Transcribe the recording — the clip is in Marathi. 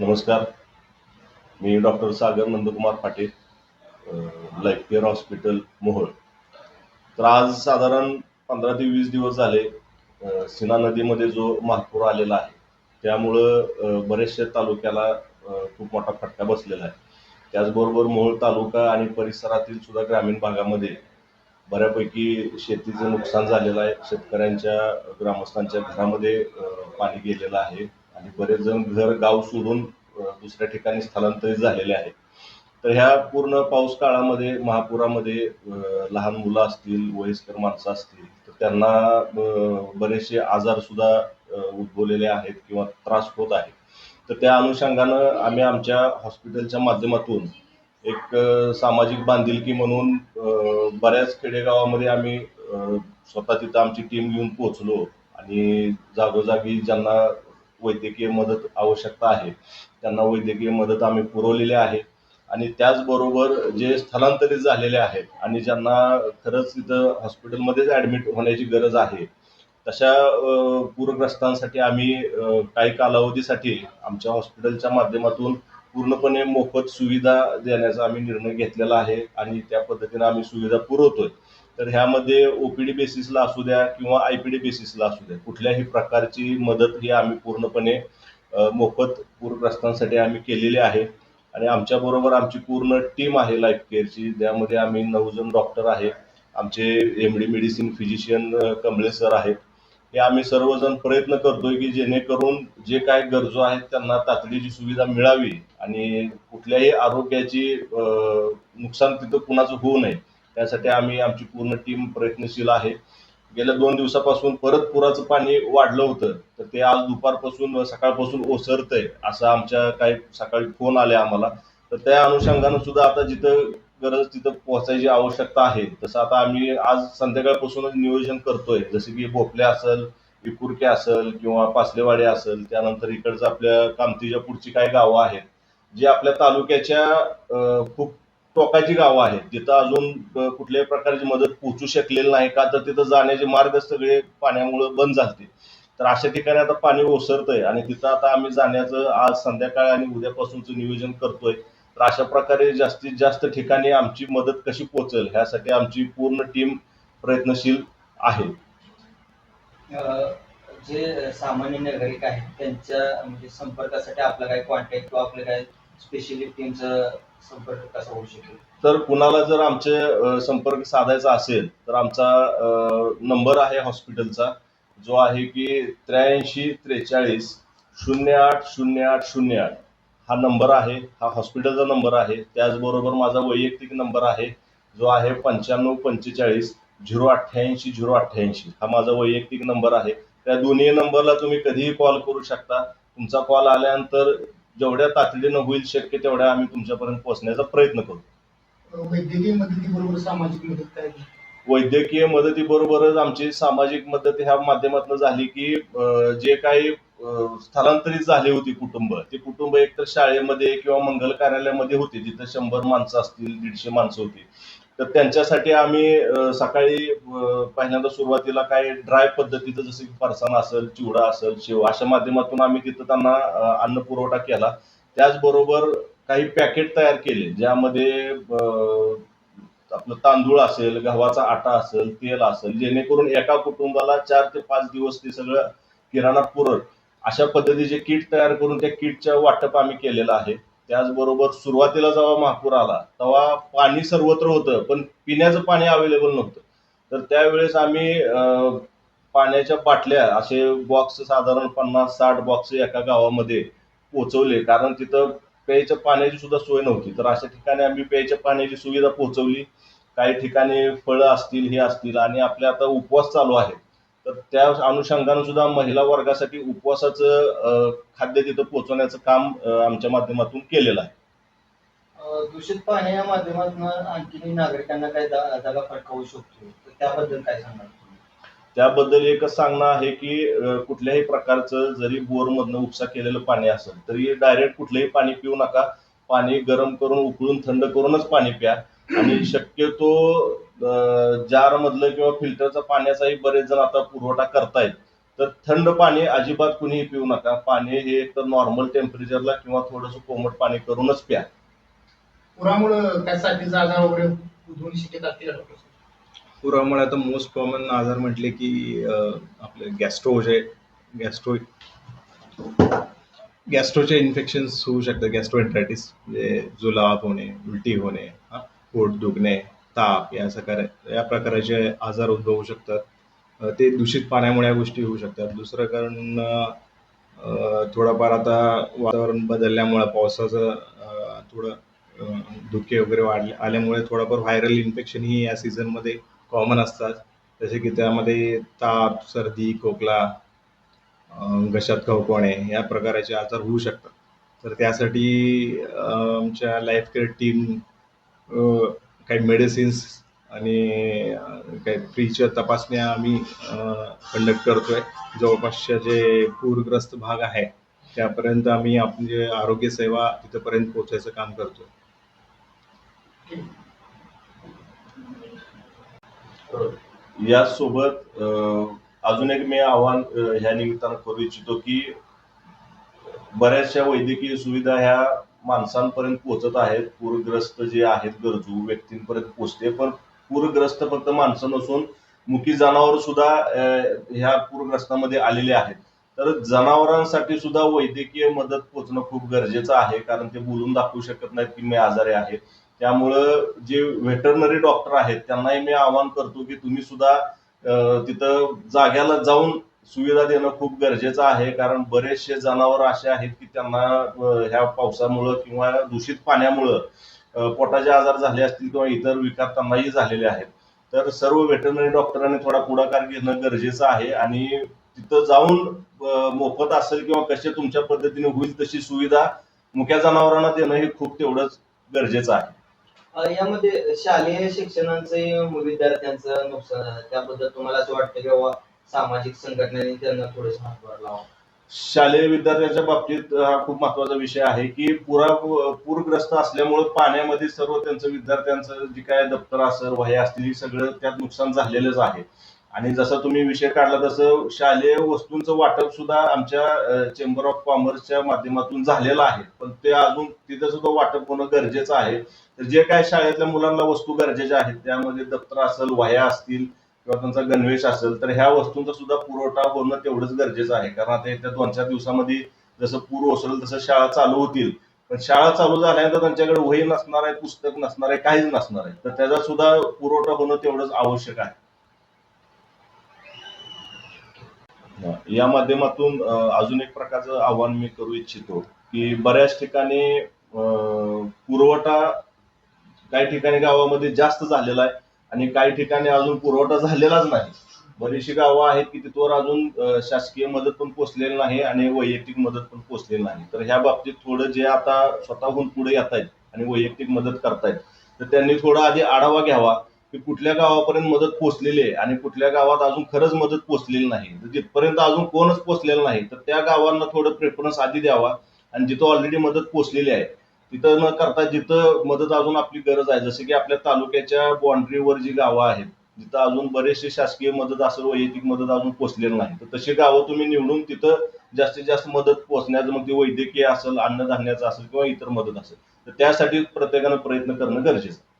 नमस्कार. मी doctor Sagar Nandkumar Patil life care hospital Mohol. तर आज साधारण पंधरा ते वीस दिवस झाले सिना नदीमध्ये जो महापूर आलेला आहे त्यामुळं बरेचशा तालुक्याला खूप मोठा फटका बसलेला आहे. त्याचबरोबर मोहोळ तालुका आणि परिसरातील सुद्धा ग्रामीण भागामध्ये बऱ्यापैकी शेतीचं नुकसान झालेलं आहे. शेतकऱ्यांच्या ग्रामस्थांच्या घरामध्ये पाणी गेलेलं आहे आणि बरेच जण घर गाव सोडून दुसऱ्या ठिकाणी स्थलांतरित झालेले आहेत. तर ह्या पूर्ण पाऊस काळामध्ये महापुरामध्ये लहान मुलं असतील वयस्कर माणसं असतील तर त्यांना बरेचसे आजार सुद्धा उद्भवलेले आहेत किंवा त्रास होत आहे. तर त्या अनुषंगानं आम्ही आमच्या हॉस्पिटलच्या माध्यमातून एक सामाजिक बांधिलकी म्हणून बऱ्याच खेडेगावामध्ये आम्ही स्वतः तिथं आमची टीम घेऊन पोहोचलो आणि जागोजागी ज्यांना वैद्यकीय मदत आवश्यकता आहे त्यांना वैद्यकीय मदत आम्ही पुरवलेली आहे. आणि त्याचबरोबर जे स्थलांतरित झालेले आहेत आणि ज्यांना खरंच तिथं हॉस्पिटलमध्येच ॲडमिट होण्याची गरज आहे तशा पूरग्रस्तांसाठी आम्ही काही कालावधीसाठी आमच्या हॉस्पिटलच्या माध्यमातून पूर्णपणे मोफत सुविधा देण्याचा आम्ही निर्णय घेतलेला आहे आणि त्या पद्धतीने आम्ही सुविधा पुरवतोय. तर ह्यामध्ये ओपीडी बेसिसला असू द्या किंवा आय पी डी बेसिसला असू द्या कुठल्याही प्रकारची मदत ही आम्ही पूर्णपणे मोफत पूरग्रस्तांसाठी आम्ही केलेली आहे. आणि आमच्याबरोबर आमची पूर्ण टीम आहे लाईफ केअरची ज्यामध्ये आम्ही नऊ जण डॉक्टर आहे आमचे M D medicine physician Kamale sir आहेत. हे आम्ही सर्वजण प्रयत्न करतोय की जेणेकरून जे काय गरजू आहेत त्यांना तातडीची सुविधा मिळावी आणि कुठल्याही आरोग्याची नुकसान तिथं कुणाचं होऊ नये. त्यासाठी आम्ही आमची पूर्ण टीम प्रयत्नशील आहे. गेल्या दोन दिवसापासून परत पुराचं पाणी वाढलं होतं तर ते आज दुपारपासून सकाळपासून ओसरतंय असं आमच्या काही सकाळी फोन आले आम्हाला. तर त्या अनुषंगानं सुद्धा आता जिथं गरज तिथं पोहोचायची आवश्यकता आहे. तसं आता आम्ही आज संध्याकाळपासूनच नियोजन करतोय. जसं की भोपले असेल विकुरके असेल किंवा पासलेवाडी असेल त्यानंतर इकडचं आपल्या कामतीच्या पुढची काही गावं आहेत. जी आपल्या तालुक्याच्या खूप टोकाची गावं आहेत. जिथं अजून कुठल्याही प्रकारची मदत पोहोचू शकलेली नाही का तर तिथं जाण्याचे मार्ग सगळे पाण्यामुळे बंद झाले तर अशा ठिकाणी आता पाणी ओसरतंय आणि तिथं आता आम्ही जाण्याचं आज संध्याकाळ आणि उद्यापासूनचं नियोजन करतोय. तर अशा प्रकारे जास्तीत जास्त ठिकाणी आमची मदत कशी पोहोचेल ह्यासाठी आमची पूर्ण टीम प्रयत्नशील आहे. जे सामान्य नागरिक आहेत त्यांच्या म्हणजे संपर्कासाठी आपला काही कॉन्टॅक्ट किंवा आपलं काही स्पेशली टीमचा संपर्क कसा होऊ शकेल? तर कुणाला जर आमचे संपर्क साधायचा असेल तर आमचा नंबर आहे हॉस्पिटलचा जो आहे की त्र्याऐंशी त्रेचाळीस शून्य आठ शून्य आठ शून्य आठ. हा नंबर आहे हा हॉस्पिटलचा नंबर आहे. त्याचबरोबर माझा वैयक्तिक नंबर आहे जो आहे पंच्याण्णव पंचेचाळीस झिरो अठ्ठ्याऐंशी झिरो अठ्ठ्याऐंशी. हा माझा वैयक्तिक नंबर आहे. त्या दोन्ही नंबरला तुम्ही कधीही कॉल करू शकता. तुमचा कॉल आल्यानंतर जेवढ्या तातडीनं होईल शक्य तेवढ्या आम्ही तुमच्यापर्यंत पोहोचण्याचा प्रयत्न करू. वैद्यकीय मदतीबरोबर सामाजिक मदत काय? वैद्यकीय मदतीबरोबरच आमची सामाजिक मदत ह्या माध्यमातून झाली की जे काही स्थलांतरित झाले होती कुटुंब. ते कुटुंब एकतर शाळेमध्ये किंवा मंगल कार्यालयामध्ये होते जिथं शंभर माणसं असतील दीडशे माणसं होती. तर त्यांच्यासाठी आम्ही सकाळी पहिल्यांदा सुरुवातीला काय ड्राय पद्धतीचं जसं की फरसाण असेल चिवडा असेल शेव अशा माध्यमातून आम्ही तिथं त्यांना अन्न पुरवठा केला. त्याचबरोबर काही पॅकेट तयार केले ज्यामध्ये आपलं तांदूळ असेल गव्हाचा आटा असेल तेल असेल जेणेकरून एका कुटुंबाला चार ते पाच दिवस ते सगळं किराणा पुरत अशा पद्धतीचे किट तयार करून त्या किटचं वाटप आम्ही केलेलं आहे. त्याचबरोबर सुरुवातीला जेव्हा महापूर आला तेव्हा पाणी सर्वत्र होतं पण पिण्याचं पाणी अवेलेबल नव्हतं. तर त्यावेळेस आम्ही पाण्याच्या बाटल्या असे बॉक्स साधारण पन्नास साठ बॉक्स एका गावामध्ये पोहोचवले. कारण तिथं प्यायच्या पाण्याची सुद्धा सोय नव्हती. तर अशा ठिकाणी आम्ही प्यायच्या पाण्याची सुविधा पोहोचवली. काही ठिकाणी फळं असतील हे असतील आणि आपले आता उपवास चालू आहेत तर त्या अनुषंगानं सुद्धा महिला वर्गासाठी उपवासाचं खाद्य तिथं पोहोचवण्याचं काम आमच्या माध्यमातून केलेलं आहे. दूषित पाणी या माध्यमातून आणखी नागरिकांना काही दा- दगा फटका होऊ शकतो त्याबद्दल काय तुम्ही? त्याबद्दल एकच सांगणं आहे की कुठल्याही प्रकारचं जरी बोरमधनं उपसा केलेलं पाणी असेल तरी डायरेक्ट कुठलंही पाणी पिऊ नका. पाणी गरम करून उकळून थंड करूनच पाणी प्या. आणि शक्यतो जार मधलं किंवा फिल्टरचा पाण्याचाही बरेच जण आता पुरवठा करतायत. तर थंड पाणी अजिबात कुणीही पिऊ नका. पाणी हे एक तर नॉर्मल टेम्परेचरला किंवा थोडंसं कोमट पाणी करूनच प्या. पुरामुळं त्यासाठी जागा वगैरे आता मोस्ट कॉमन आजार म्हटले की आपले गॅस्ट्रो जे गॅस्ट्रो गॅस्ट्रोचे इन्फेक्शन्स होऊ शकतात. गॅस्ट्रोएन्ट्रायटिस म्हणजे जुलाब होणे उलटी होणे हा, पोट दुखणे ताप या सकारे या प्रकारचे आजार उद्भवू शकतात. ते दूषित पाण्यामुळे या गोष्टी होऊ शकतात. दुसरं कारण थोडंफार आता वातावरण बदलल्यामुळं पावसाचं थोडं धुके वगैरे वाढले आल्यामुळे थोडंफार व्हायरल इन्फेक्शन ही या सीझनमध्ये कॉमन असतात. जसे की त्यामध्ये ताप सर्दी खोकला घशात खवकवणे या प्रकारचे आजार होऊ शकतात. तर त्यासाठी आमच्या लाईफ केअर टीम काही मेडिसिन्स आणि काही फ्रीच्या तपासण्या आम्ही कंडक्ट करतोय. जवळपासच्या जे पूरग्रस्त भाग आहे त्यापर्यंत आम्ही आपली आरोग्य सेवा तिथपर्यंत पोहोचायचं काम करतोय. यासोबत अजून एक मी आव्हान ह्या निमित्तानं करू इच्छितो की बऱ्याचशा वैद्यकीय सुविधा ह्या माणसांपर्यंत पोहोचत आहेत. पूरग्रस्त जे आहेत गरजू व्यक्तींपर्यंत पोहोचते. पण पूरग्रस्त फक्त माणसं नसून मुकी जनावर सुद्धा ह्या पूरग्रस्तामध्ये आलेले आहेत. तर जनावरांसाठी सुद्धा वैद्यकीय मदत पोहोचणं खूप गरजेचं आहे. कारण ते बोलून दाखवू शकत नाहीत की मी आजारी आहे. त्यामुळं जे व्हेटरनरी डॉक्टर आहेत त्यांनाही मी आवाहन करतो की तुम्ही सुद्धा तिथं जाग्याला जाऊन सुविधा देणं खूप गरजेचं आहे कारण बरेचसे जनावर असे आहेत की त्यांना ह्या पावसामुळं किंवा दूषित पाण्यामुळं पोटाचे आजार झाले असतील किंवा इतर विकार त्यांनाही झालेले आहेत. तर सर्व व्हेटरनरी डॉक्टरांनी थोडा पुढाकार घेणं गरजेचं आहे आणि तिथं जाऊन मोफत असेल किंवा कसे तुमच्या पद्धतीने होईल तशी सुविधा मुख्या जनावरांना देणं हे खूप तेवढंच गरजेचं आहे. यामध्ये शालेय शिक्षणाचं विद्यार्थ्यांचं नुकसान त्याबद्दल तुम्हाला असं वाटतं की सामाजिक संघटनांनी त्यांना थोडस हातभार लावा शालेय विद्यार्थ्यांच्या बाबतीत हा खूप महत्त्वाचा विषय आहे की पुरा पूरग्रस्त असल्यामुळे पाण्यामध्ये सर्व त्यांचं विद्यार्थ्यांचं जे काय दप्तर असेल वह्या असतील सगळं त्यात नुकसान झालेलंच आहे. आणि जसं तुम्ही विषय काढला तसं शालेय वस्तूंचं वाटप सुद्धा आमच्या चेंबर ऑफ कॉमर्सच्या माध्यमातून झालेलं आहे. पण ते अजून तिथं सुद्धा वाटप होणं गरजेचं आहे. तर जे काय शाळेतल्या मुलांना वस्तू गरजेच्या आहेत त्यामध्ये दप्तर असेल वह्या असतील किंवा त्यांचा गणवेश असेल तर ह्या वस्तूंचा सुद्धा पुरवठा होणं तेवढंच गरजेचं आहे. कारण आता येत्या दोन चार दिवसामध्ये जसं पूर ओसरेल तसं शाळा चालू होतील. पण शाळा चालू झाल्यानंतर त्यांच्याकडे वही नसणार आहे पुस्तक नसणार आहे काहीच नसणार आहे. तर त्याचा सुद्धा पुरवठा होणं तेवढंच आवश्यक आहे. या माध्यमातून अजून एक प्रकारचं आव्हान मी करू इच्छितो की बऱ्याच ठिकाणी पुरवठा काही ठिकाणी गावामध्ये जास्त झालेला आहे. आणि काही ठिकाणी अजून पुरवठा झालेलाच नाही. बरीचशी गावं आहेत की तिथवर अजून शासकीय मदत पण पोचलेली नाही आणि वैयक्तिक मदत पण पोचलेली नाही. तर ह्या बाबतीत थोडं जे आता स्वतःहून पुढे येत आहेत आणि वैयक्तिक मदत करतायत तर त्यांनी थोडा आधी आढावा घ्यावा की कुठल्या गावापर्यंत मदत पोचलेली आहे आणि कुठल्या गावात अजून खरंच मदत पोचलेली नाही. तर जिथपर्यंत अजून कोणच पोचलेलं नाही तर त्या गावांना थोडं प्रेफरन्स आधी द्यावा आणि जिथं ऑलरेडी मदत पोचलेली आहे तिथं न करता जिथं मदत अजून आपली गरज आहे जसं की आपल्या तालुक्याच्या बाउंड्रीवर जी गावं आहेत जिथं अजून बरेचसे शासकीय मदत असेल वैयक्तिक मदत अजून पोचलेली नाही तर तशी गावं तुम्ही निवडून तिथं जास्तीत जास्त मदत पोहोचण्याचं मग ती वैद्यकीय असेल अन्नधान्याचं असेल किंवा इतर मदत असेल तर त्यासाठी प्रत्येकानं प्रयत्न करणं गरजेचं आहे.